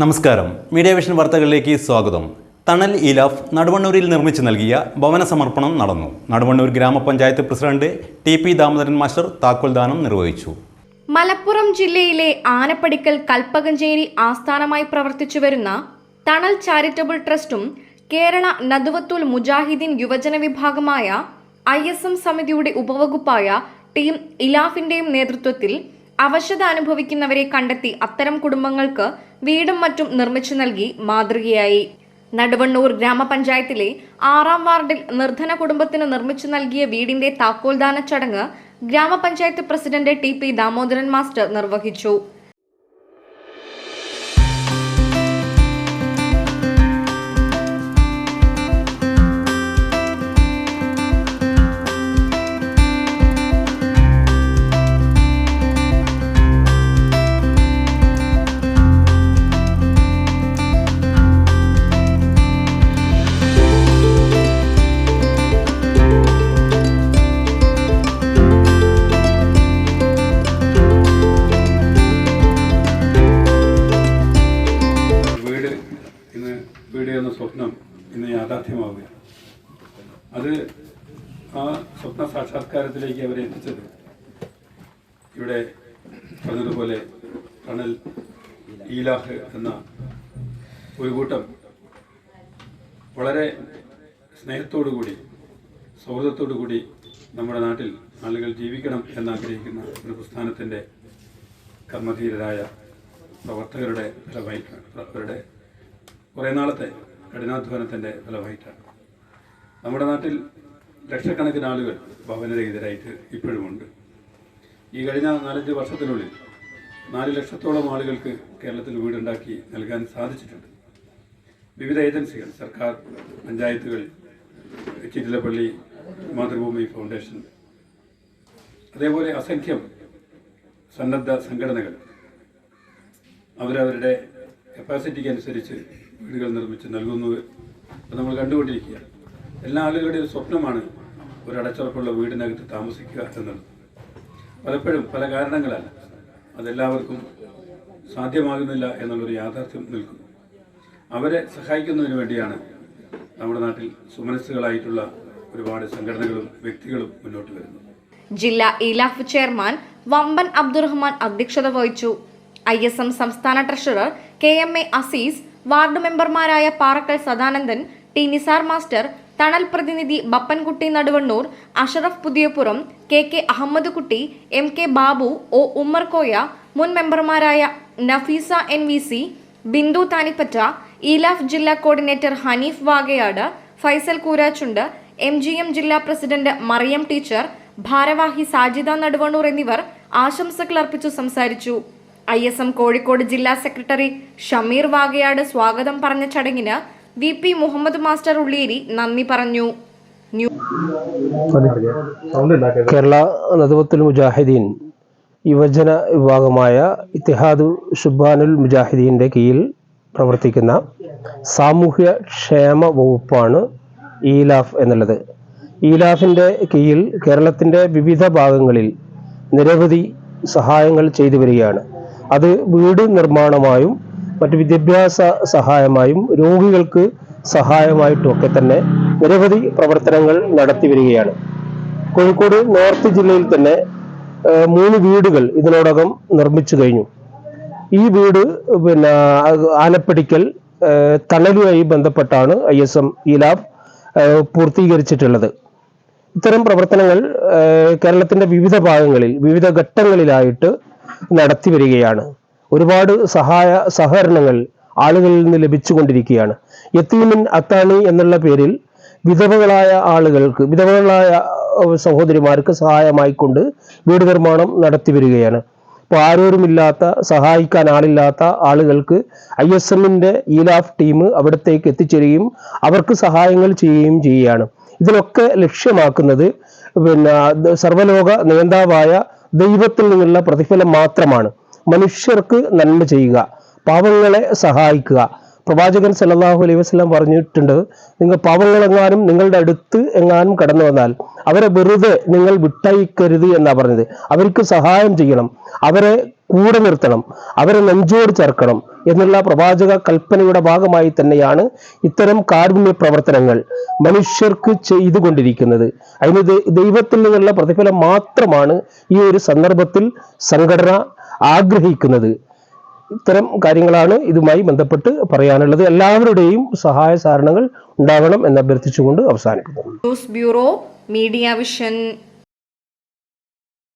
നമസ്കാരം. Media vision വാർത്തകളിലേക്ക് സ്വാഗതം. തണൽ ഇലാഫ് നടുവണ്ണൂരിൽ നിർമ്മിച്ചു നൽകിയ ഭവന സമർപ്പണം നടന്നു. നടുവണ്ണൂർ ഗ്രാമപഞ്ചായത്ത് president T P Damodaran master താക്കോൽദാനം നിർവഹിച്ചു. മലപ്പുറം ജില്ലയിലെ ആനപ്പടിക്കൽ കൽപ്പകഞ്ചേരി ആസ്ഥാനമായി പ്രവർത്തിച്ചു വരുന്ന തണൽ ചാരിറ്റബിൾ ട്രസ്റ്റും കേരള നദുവത്തുൽ മുജാഹിദീൻ യുവജന വിഭാഗമായ ഐ സമിതിയുടെ ഉപവകുപ്പായ ടീം ഇലാഫിന്റെയും നേതൃത്വത്തിൽ അവശത അനുഭവിക്കുന്നവരെ കണ്ടെത്തി അത്തരം കുടുംബങ്ങൾക്ക് വീടും മറ്റും നിർമ്മിച്ചു നൽകി മാതൃകയായി. നടുവണ്ണൂർ ഗ്രാമപഞ്ചായത്തിലെ ആറാം വാർഡിൽ നിർധന കുടുംബത്തിന് നിർമ്മിച്ചു നൽകിയ വീടിന്റെ താക്കോൽദാന ചടങ്ങ് ഗ്രാമപഞ്ചായത്ത് president T P Damodaran master നിർവഹിച്ചു. യാഥാർത്ഥ്യമാവുകയാണ് അത് ആ സ്വപ്ന സാക്ഷാത്കാരത്തിലേക്ക് അവരെ എത്തിച്ചത്. ഇവിടെ പറഞ്ഞതുപോലെ ടണൽ ഈലാഹ് എന്ന ഒരു കൂട്ടം വളരെ സ്നേഹത്തോടു കൂടി സൗഹൃദത്തോടു കൂടി നമ്മുടെ നാട്ടിൽ ആളുകൾ ജീവിക്കണം എന്നാഗ്രഹിക്കുന്ന ഒരു പ്രസ്ഥാനത്തിന്റെ കർമ്മധീരരായ പ്രവർത്തകരുടെ ഫലമായിട്ടാണ് അവരുടെ കുറേ നാളത്തെ കഠിനാധ്വാനത്തിന്റെ ഫലമായിട്ടാണ്. നമ്മുടെ നാട്ടിൽ ലക്ഷക്കണക്കിന് ആളുകൾ ഭവനരഹിതരായിട്ട് ഇപ്പോഴുമുണ്ട് ഈ കഴിഞ്ഞ നാലഞ്ച് വർഷത്തിനുള്ളിൽ നാല് ലക്ഷത്തോളം ആളുകൾക്ക് കേരളത്തിൽ വീടുണ്ടാക്കി നൽകാൻ സാധിച്ചിട്ടുണ്ട്. വിവിധ ഏജൻസികൾ സർക്കാർ പഞ്ചായത്തുകൾ ചിറ്റിലപ്പള്ളി മാതൃഭൂമി ഫൗണ്ടേഷൻ അതേപോലെ അസംഖ്യം സന്നദ്ധ സംഘടനകൾ അവരവരുടെ കപ്പാസിറ്റിക്ക് അനുസരിച്ച് വീടുകൾ നിർമ്മിച്ച് നൽകുന്നത് നമ്മൾ കണ്ടുകൊണ്ടിരിക്കുകയാണ് എല്ലാ ആളുകളുടെയും സ്വപ്നമാണ് ഒരു അടച്ചുറപ്പുള്ള വീടിനകത്ത് താമസിക്കുക എന്നുള്ളത് പലപ്പോഴും പല കാരണങ്ങളാൽ അതെല്ലാവർക്കും സാധ്യമാകുന്നില്ല എന്നുള്ളൊരു യാഥാർത്ഥ്യം നിൽക്കുന്നു. അവരെ സഹായിക്കുന്നതിന് വേണ്ടിയാണ് നമ്മുടെ നാട്ടിൽ സുമനസ്സുകളായിട്ടുള്ള ഒരുപാട് സംഘടനകളും വ്യക്തികളും മുന്നോട്ട് വരുന്നത്. ജില്ലാ ഇലാഫ് ചെയർമാൻ വമ്പൻ അബ്ദുറഹ്മാൻ അധ്യക്ഷത വഹിച്ചു. ഐ എസ് എം സംസ്ഥാന treasurer K M A Aziz ward മെമ്പർമാരായ പാറക്കൽ സദാനന്ദൻ ടി നിസാർ മാസ്റ്റർ തണൽ പ്രതിനിധി Bappankutty Naduvannur Ashraf Puthiyapuram K K Ahammed Kutty M K Babu O Ummerkoya മുൻ മെമ്പർമാരായ Nafeesa N V C Bindu Thanippatta Ilaf ജില്ലാ coordinator Hanif Vagayad Faisal Koorachundu M G M ജില്ലാ president Mariyam teacher ഭാരവാഹി സാജിദ നടുവണ്ണൂർ എന്നിവർ ആശംസകൾ അർപ്പിച്ചു സംസാരിച്ചു. ഐ എസ് എം കോഴിക്കോട് ജില്ലാ സെക്രട്ടറി ഷമീർ വാഗയാട് സ്വാഗതം പറഞ്ഞ ചടങ്ങിന് V P Muhammad master Ulliyeri നന്ദി പറഞ്ഞു. കേരള നദവത്തുൽ മുജാഹിദീൻ യുവജന വിഭാഗമായ ഇത്തിഹാദു ഷുബാനുൽ മുജാഹിദീന്റെ കീഴിൽ പ്രവർത്തിക്കുന്ന സാമൂഹ്യ ക്ഷേമ വകുപ്പാണ് ഈലാഫ് എന്നുള്ളത്. ഈലാഫിന്റെ കീഴിൽ കേരളത്തിന്റെ വിവിധ ഭാഗങ്ങളിൽ നിരവധി സഹായങ്ങൾ ചെയ്തു വരികയാണ്. അത് വീട് നിർമ്മാണമായും മറ്റ് വിദ്യാഭ്യാസ സഹായമായും രോഗികൾക്ക് സഹായമായിട്ടുമൊക്കെ തന്നെ നിരവധി പ്രവർത്തനങ്ങൾ നടത്തി വരികയാണ്. കോഴിക്കോട് നോർത്ത് ജില്ലയിൽ തന്നെ മൂന്ന് വീടുകൾ ഇതിനോടകം നിർമ്മിച്ചു കഴിഞ്ഞു. ഈ വീട് പിന്നെ ആലപ്പടിക്കൽ തണലുമായി ബന്ധപ്പെട്ടാണ് ഐ എസ് എം ഈ ലാബ് പൂർത്തീകരിച്ചിട്ടുള്ളത്. ഇത്തരം പ്രവർത്തനങ്ങൾ കേരളത്തിന്റെ വിവിധ ഭാഗങ്ങളിൽ വിവിധ ഘട്ടങ്ങളിലായിട്ട് നടത്തി വരികയാണ് ഒരുപാട് സഹായ സഹകരണങ്ങൾ ആളുകളിൽ നിന്ന് ലഭിച്ചുകൊണ്ടിരിക്കുകയാണ്. യത്തീമിൻ അത്താണി എന്നുള്ള പേരിൽ വിധവകളായ ആളുകൾക്ക് വിധവകളായ സഹോദരിമാർക്ക് സഹായമായിക്കൊണ്ട് വീട് നിർമ്മാണം നടത്തി വരികയാണ് ഇപ്പോൾ ആരോരുമില്ലാത്ത സഹായിക്കാൻ ആളില്ലാത്ത ആളുകൾക്ക് ഐ എസ് എമ്മിന്റെ ഈലാഫ് ടീം അവിടത്തേക്ക് എത്തിച്ചേരുകയും അവർക്ക് സഹായങ്ങൾ ചെയ്യുകയും ചെയ്യുകയാണ്. ഇതിലൊക്കെ ലക്ഷ്യമാക്കുന്നത് പിന്നെ സർവലോക നേതാവായ ദൈവത്തിൽ നിന്നുള്ള പ്രതിഫലം മാത്രമാണ്. മനുഷ്യർക്ക് നന്മ ചെയ്യുക പാവങ്ങളെ സഹായിക്കുക. പ്രവാചകൻ സല്ലല്ലാഹു അലൈഹി വസല്ലം പറഞ്ഞിട്ടുണ്ട് നിങ്ങൾ പാവങ്ങളെങ്ങാനും നിങ്ങളുടെ അടുത്ത് എങ്ങാനും കടന്നു വന്നാൽ അവരെ വെറുതെ നിങ്ങൾ വിട്ടയക്കരുത് എന്നാ പറഞ്ഞത്. അവർക്ക് സഹായം ചെയ്യണം അവരെ കൂടെ നിർത്തണം അവരെ നെഞ്ചോട് ചേർക്കണം. എന്നുള്ള പ്രവാചക കൽപ്പനയുടെ ഭാഗമായി തന്നെയാണ് ഇത്തരം കാരുണ്യ പ്രവർത്തനങ്ങൾ മനുഷ്യർക്ക് ചെയ്തുകൊണ്ടിരിക്കുന്നത്. അതിന് ദൈവത്തിൽ നിന്നുള്ള പ്രതിഫലം മാത്രമാണ് ഈ ഒരു സന്ദർഭത്തിൽ സംഘടന ആഗ്രഹിക്കുന്നത്. ഇത്തരം കാര്യങ്ങളാണ് ഇതുമായി ബന്ധപ്പെട്ട് പറയാനുള്ളത്. എല്ലാവരുടെയും സഹായ സഹകരണങ്ങൾ ഉണ്ടാവണം എന്ന് അഭ്യർത്ഥിച്ചുകൊണ്ട് അവസാനിക്കുന്നു. News bureau media vision